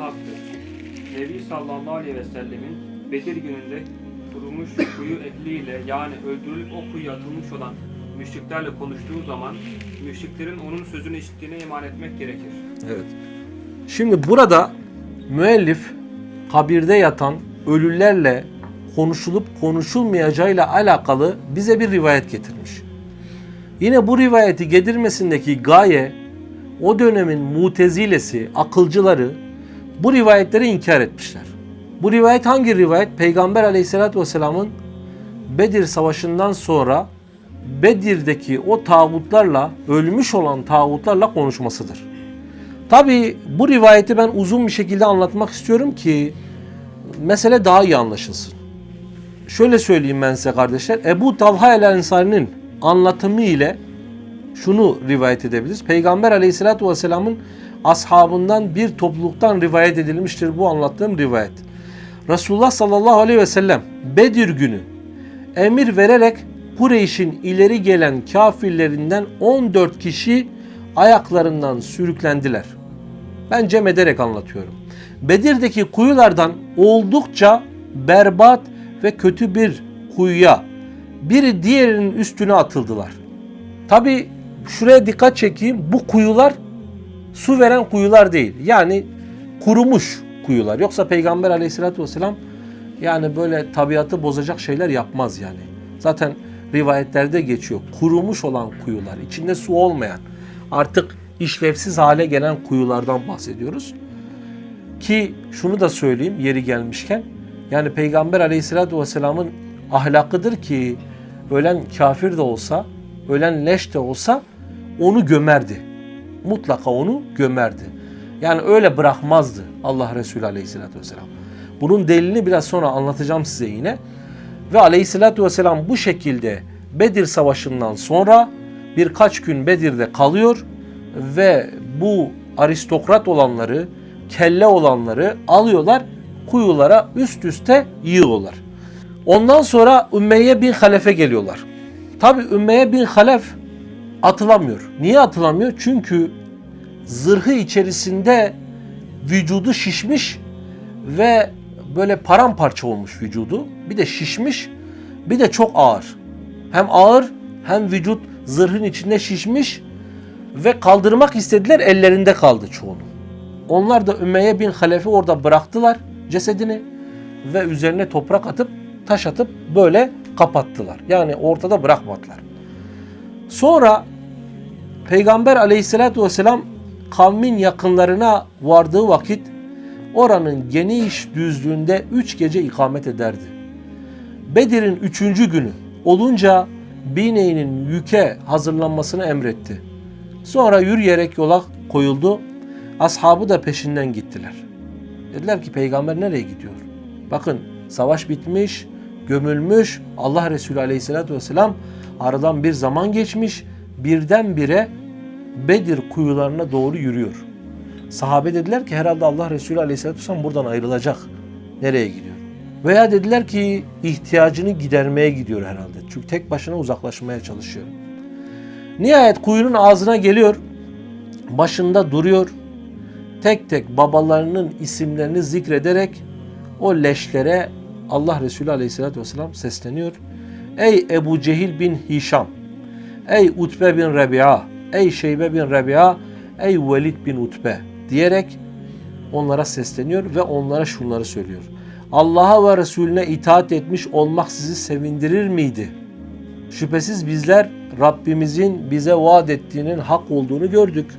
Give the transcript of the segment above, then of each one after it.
haktır. Nebi sallallahu aleyhi ve sellemin Bedir gününde kurumuş kuyu ehliyle yani öldürülüp o kuyuya atılmış olan müşriklerle konuştuğu zaman müşriklerin onun sözünü işittiğine iman etmek gerekir. Evet. Şimdi burada müellif kabirde yatan ölülerle konuşulup konuşulmayacağıyla alakalı bize bir rivayet getirmiş. Yine bu rivayeti getirmesindeki gaye o dönemin mutezilesi, akılcıları bu rivayetleri inkar etmişler. Bu rivayet hangi rivayet? Peygamber aleyhissalatü vesselamın Bedir Savaşı'ndan sonra Bedir'deki o tağutlarla, ölmüş olan tağutlarla konuşmasıdır. Tabi bu rivayeti ben uzun bir şekilde anlatmak istiyorum ki mesele daha iyi anlaşılsın. Şöyle söyleyeyim ben size kardeşler. Ebu Talha el Ensari'nin anlatımı ile şunu rivayet edebiliriz. Peygamber aleyhissalatü vesselamın ashabından bir topluluktan rivayet edilmiştir bu anlattığım rivayet. Resulullah sallallahu aleyhi ve sellem Bedir günü emir vererek Kureyş'in ileri gelen kafirlerinden 14 kişi ayaklarından sürüklendiler. Ben cem ederek anlatıyorum. Bedir'deki kuyulardan oldukça berbat ve kötü bir kuyuya biri diğerinin üstüne atıldılar. Tabi şuraya dikkat çekeyim. Bu kuyular su veren kuyular değil. Yani kurumuş kuyular. Yoksa Peygamber aleyhissalatü vesselam yani böyle tabiatı bozacak şeyler yapmaz yani. Zaten rivayetlerde geçiyor. Kurumuş olan kuyular, içinde su olmayan, artık işlevsiz hale gelen kuyulardan bahsediyoruz. Ki şunu da söyleyeyim yeri gelmişken, yani Peygamber aleyhissalatü vesselamın ahlakıdır ki ölen kafir de olsa, ölen leş de olsa onu gömerdi. Mutlaka onu gömerdi. Yani öyle bırakmazdı Allah Resulü aleyhissalatü vesselam. Bunun delilini biraz sonra anlatacağım size yine. Ve aleyhissalatü vesselam bu şekilde Bedir Savaşı'ndan sonra birkaç gün Bedir'de kalıyor ve bu aristokrat olanları, kelle olanları alıyorlar, kuyulara üst üste yığıyorlar. Ondan sonra Ümmeye bin Halef'e geliyorlar. Tabi Ümmeye bin Halef atılamıyor. Niye atılamıyor? Çünkü zırhı içerisinde vücudu şişmiş ve böyle paramparça olmuş vücudu. Bir de şişmiş, bir de çok ağır. Hem ağır hem vücut zırhın içinde şişmiş ve kaldırmak istediler ellerinde kaldı çoğunu. Onlar da Ümeyye bin Halef'i orada bıraktılar cesedini ve üzerine toprak atıp taş atıp böyle kapattılar. Yani ortada bırakmadılar. Sonra Peygamber aleyhissalatü vesselam kavmin yakınlarına vardığı vakit oranın geniş düzlüğünde üç gece ikamet ederdi. Bedir'in üçüncü günü olunca bineğinin yüke hazırlanmasını emretti. Sonra yürüyerek yola koyuldu. Ashabı da peşinden gittiler. Dediler ki peygamber nereye gidiyor? Bakın savaş bitmiş, gömülmüş. Allah Resulü aleyhissalatü vesselam aradan bir zaman geçmiş. Birdenbire Bedir kuyularına doğru yürüyor. Sahabe dediler ki herhalde Allah Resulü aleyhissalatü vesselam buradan ayrılacak. Nereye gidiyor? Veya dediler ki ihtiyacını gidermeye gidiyor herhalde. Çünkü tek başına uzaklaşmaya çalışıyor. Nihayet kuyunun ağzına geliyor. Başında duruyor. Tek tek babalarının isimlerini zikrederek o leşlere Allah Resulü Aleyhisselatü Vesselam sesleniyor. Ey Ebu Cehil bin Hişam, ey Utbe bin Rabia, ey Şeybe bin Rabia, ey Velid bin Utbe diyerek onlara sesleniyor ve onlara şunları söylüyor. Allah'a ve Resulüne itaat etmiş olmak sizi sevindirir miydi? Şüphesiz bizler Rabbimizin bize vaat ettiğinin hak olduğunu gördük.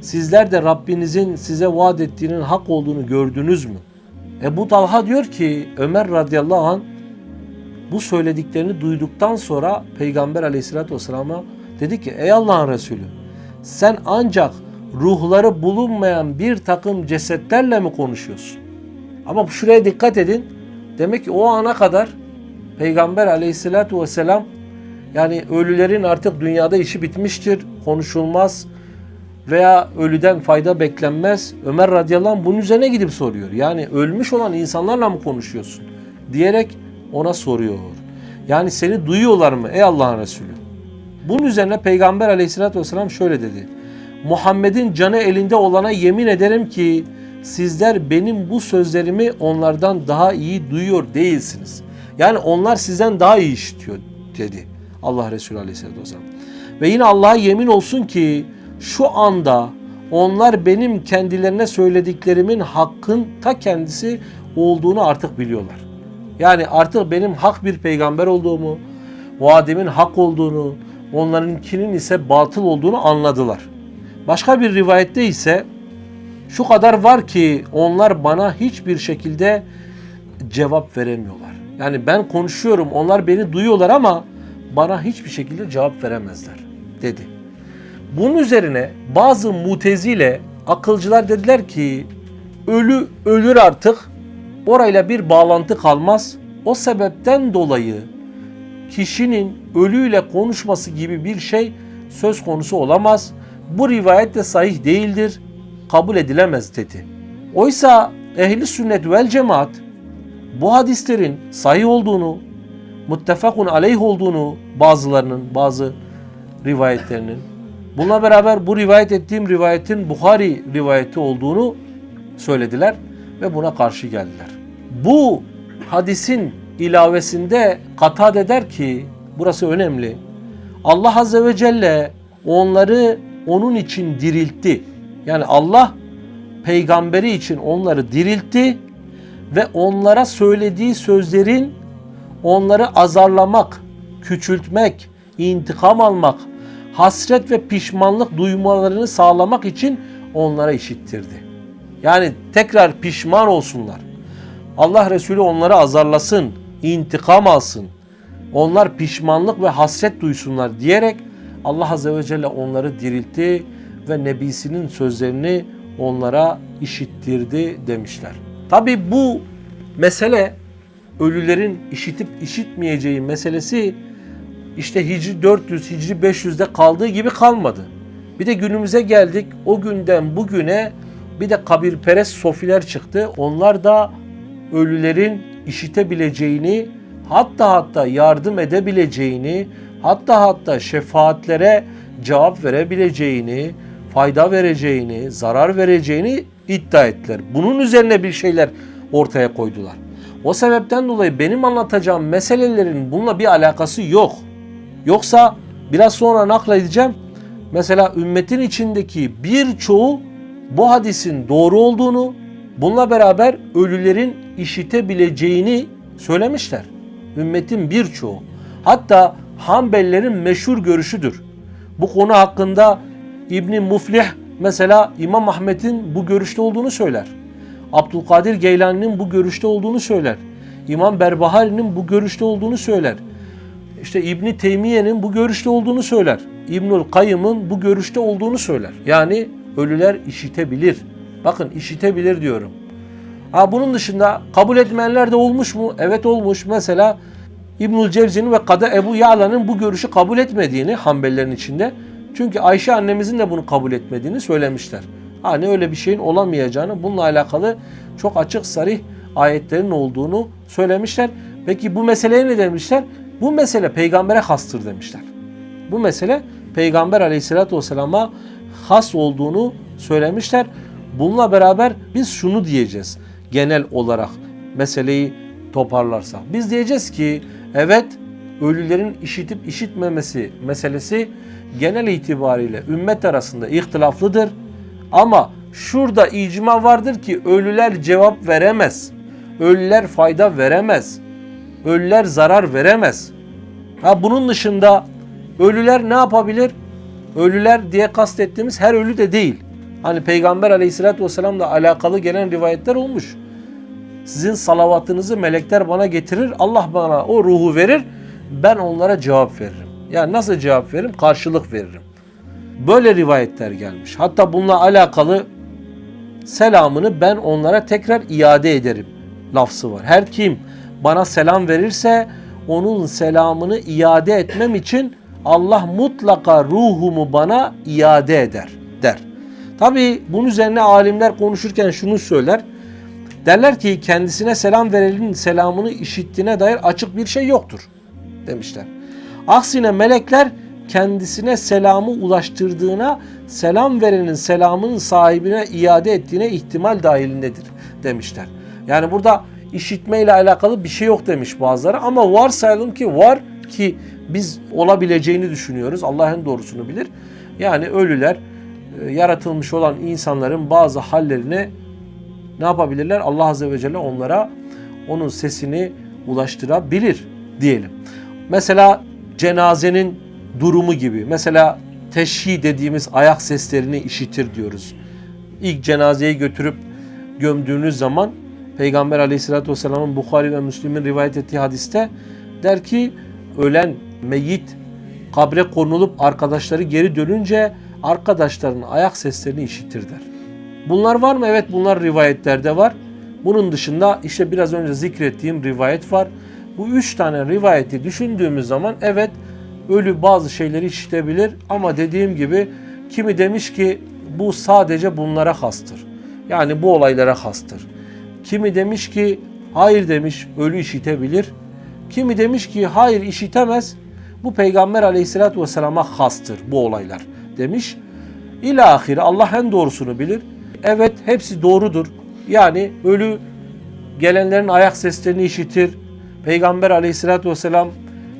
Sizler de Rabbinizin size vaat ettiğinin hak olduğunu gördünüz mü? Ebu Talha diyor ki Ömer radıyallahu an bu söylediklerini duyduktan sonra Peygamber aleyhissalatü vesselam'a dedi ki ey Allah'ın Resulü sen ancak ruhları bulunmayan bir takım cesetlerle mi konuşuyorsun? Ama şuraya dikkat edin. Demek ki o ana kadar Peygamber aleyhissalatü vesselam yani ölülerin artık dünyada işi bitmiştir, konuşulmaz veya ölüden fayda beklenmez. Ömer radıyallahu anh bunun üzerine gidip soruyor. Yani ölmüş olan insanlarla mı konuşuyorsun? Diyerek ona soruyor. Yani seni duyuyorlar mı ey Allah'ın Resulü? Bunun üzerine Peygamber aleyhissalatü vesselam şöyle dedi. Muhammed'in canı elinde olana yemin ederim ki sizler benim bu sözlerimi onlardan daha iyi duyuyor değilsiniz. Yani onlar sizden daha iyi işitiyor dedi Allah Resulü Aleyhisselatü Vesselam. Ve yine Allah'a yemin olsun ki şu anda onlar benim kendilerine söylediklerimin hakkın ta kendisi olduğunu artık biliyorlar. Yani artık benim hak bir peygamber olduğumu, vaadimin hak olduğunu, onlarınkinin ise batıl olduğunu anladılar. Başka bir rivayette ise şu kadar var ki onlar bana hiçbir şekilde cevap veremiyorlar. Yani ben konuşuyorum, onlar beni duyuyorlar ama bana hiçbir şekilde cevap veremezler dedi. Bunun üzerine bazı mutezile akılcılar dediler ki ölü ölür artık orayla bir bağlantı kalmaz. O sebepten dolayı kişinin ölüyle konuşması gibi bir şey söz konusu olamaz. Bu rivayet de sahih değildir, kabul edilemez dedi. Oysa ehli sünnet vel cemaat bu hadislerin sahih olduğunu, muttefakun aleyh olduğunu bazılarının, bazı rivayetlerinin bununla beraber bu rivayet ettiğim rivayetin Bukhari rivayeti olduğunu söylediler ve buna karşı geldiler. Bu hadisin ilavesinde Katade der ki burası önemli. Allah Azze ve Celle onları onun için diriltti. Yani Allah peygamberi için onları diriltti ve onlara söylediği sözlerin onları azarlamak, küçültmek, intikam almak, hasret ve pişmanlık duymalarını sağlamak için onlara işittirdi. Yani tekrar pişman olsunlar. Allah Resulü onları azarlasın, intikam alsın. Onlar pişmanlık ve hasret duysunlar diyerek Allah Azze ve Celle onları diriltti ve Nebisinin sözlerini onlara işittirdi demişler. Tabi bu mesele ölülerin işitip işitmeyeceği meselesi işte Hicri 400, Hicri 500'de kaldığı gibi kalmadı. Bir de günümüze geldik. O günden bugüne bir de kabirperest sofiler çıktı. Onlar da ölülerin işitebileceğini, hatta hatta yardım edebileceğini, hatta hatta şefaatlere cevap verebileceğini, fayda vereceğini, zarar vereceğini iddia ettiler. Bunun üzerine bir şeyler ortaya koydular. O sebepten dolayı benim anlatacağım meselelerin bununla bir alakası yok. Yoksa biraz sonra nakledeceğim. Mesela ümmetin içindeki birçoğu bu hadisin doğru olduğunu, bununla beraber ölülerin işitebileceğini söylemişler. Ümmetin birçoğu. Hatta Hanbelilerin meşhur görüşüdür. Bu konu hakkında İbni Muflih mesela İmam Ahmet'in bu görüşte olduğunu söyler. Abdülkadir Geylani'nin bu görüşte olduğunu söyler. İmam Berbahari'nin bu görüşte olduğunu söyler. İşte İbni Teymiye'nin bu görüşte olduğunu söyler. İbnül Kayyım'ın bu görüşte olduğunu söyler. Yani ölüler işitebilir. Bakın işitebilir diyorum. Ha bunun dışında kabul etmeyenler de olmuş mu? Evet olmuş. Mesela İbnül Cevzi'nin ve Kada Ebu Ya'la'nın bu görüşü kabul etmediğini Hanbelilerin içinde. Çünkü Ayşe annemizin de bunu kabul etmediğini söylemişler. Hani öyle bir şeyin olamayacağını bununla alakalı çok açık sarih ayetlerin olduğunu söylemişler. Peki bu meseleye ne demişler? Bu mesele peygambere hastır demişler. Bu mesele peygamber aleyhissalatü vesselama has olduğunu söylemişler. Bununla beraber biz şunu diyeceğiz genel olarak meseleyi toparlarsak. Biz diyeceğiz ki evet ölülerin işitip işitmemesi meselesi genel itibariyle ümmet arasında ihtilaflıdır. Ama şurada icma vardır ki ölüler cevap veremez. Ölüler fayda veremez. Ölüler zarar veremez. Ha bunun dışında ölüler ne yapabilir? Ölüler diye kastettiğimiz her ölü de değil. Hani Peygamber aleyhissalatü vesselamla alakalı gelen rivayetler olmuş. Sizin salavatınızı melekler bana getirir. Allah bana o ruhu verir. Ben onlara cevap veririm. Yani nasıl cevap veririm? Karşılık veririm. Böyle rivayetler gelmiş. Hatta bununla alakalı selamını ben onlara tekrar iade ederim lafzı var. Her kim bana selam verirse onun selamını iade etmem için Allah mutlaka ruhumu bana iade eder der. Tabi bunun üzerine alimler konuşurken şunu söyler. Derler ki kendisine selam verenin selamını işittiğine dair açık bir şey yoktur demişler. Aksine melekler kendisine selamı ulaştırdığına, selam verenin selamının sahibine iade ettiğine ihtimal dahilindedir demişler. Yani burada işitmeyle alakalı bir şey yok demiş bazıları ama varsayalım ki var ki biz olabileceğini düşünüyoruz. Allah en doğrusunu bilir. Yani ölüler yaratılmış olan insanların bazı hallerini ne yapabilirler? Allah Azze ve Celle onlara onun sesini ulaştırabilir diyelim. Mesela cenazenin durumu gibi. Mesela teşhi dediğimiz ayak seslerini işitir diyoruz. İlk cenazeyi götürüp gömdüğünüz zaman Peygamber aleyhissalatü vesselamın Bukhari ve Müslim'in rivayet ettiği hadiste der ki ölen meyyit kabre konulup arkadaşları geri dönünce arkadaşlarının ayak seslerini işitir der. Bunlar var mı? Evet bunlar rivayetlerde var. Bunun dışında işte biraz önce zikrettiğim rivayet var. Bu üç tane rivayeti düşündüğümüz zaman evet ölü bazı şeyleri işitebilir ama dediğim gibi kimi demiş ki bu sadece bunlara hastır. Yani bu olaylara hastır. Kimi demiş ki hayır demiş ölü işitebilir. Kimi demiş ki hayır işitemez. Bu peygamber aleyhissalatü vesselama hastır bu olaylar demiş. İlahiri Allah en doğrusunu bilir. Evet hepsi doğrudur. Yani ölü gelenlerin ayak seslerini işitir. Peygamber aleyhissalatü vesselam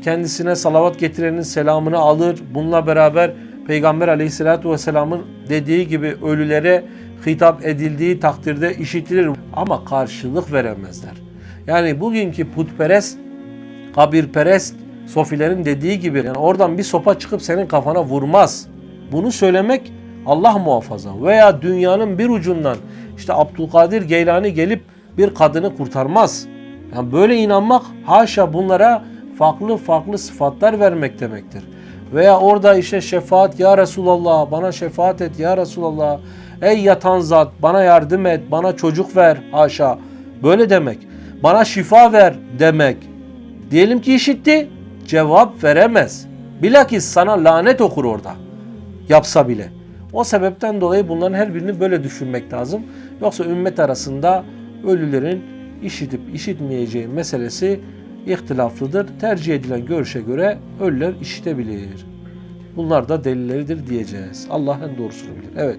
kendisine salavat getirenin selamını alır. Bununla beraber Peygamber aleyhissalatü vesselamın dediği gibi ölülere hitap edildiği takdirde işitilir. Ama karşılık veremezler. Yani bugünkü putperest, kabirperest sofilerin dediği gibi yani oradan bir sopa çıkıp senin kafana vurmaz. Bunu söylemek Allah muhafaza veya dünyanın bir ucundan işte Abdülkadir Geylani gelip bir kadını kurtarmaz. Yani böyle inanmak haşa bunlara farklı farklı sıfatlar vermek demektir. Veya orada işte şefaat ya Resulallah bana şefaat et ya Resulallah. Ey yatan zat bana yardım et bana çocuk ver haşa. Böyle demek. Bana şifa ver demek. Diyelim ki işitti cevap veremez. Bilakis sana lanet okur orada. Yapsa bile. O sebepten dolayı bunların her birini böyle düşünmek lazım. Yoksa ümmet arasında ölülerin işitip işitmeyeceği meselesi ihtilaflıdır. Tercih edilen görüşe göre ölüler işitebilir. Bunlar da delilleridir diyeceğiz. Allah en doğrusunu bilir. Evet.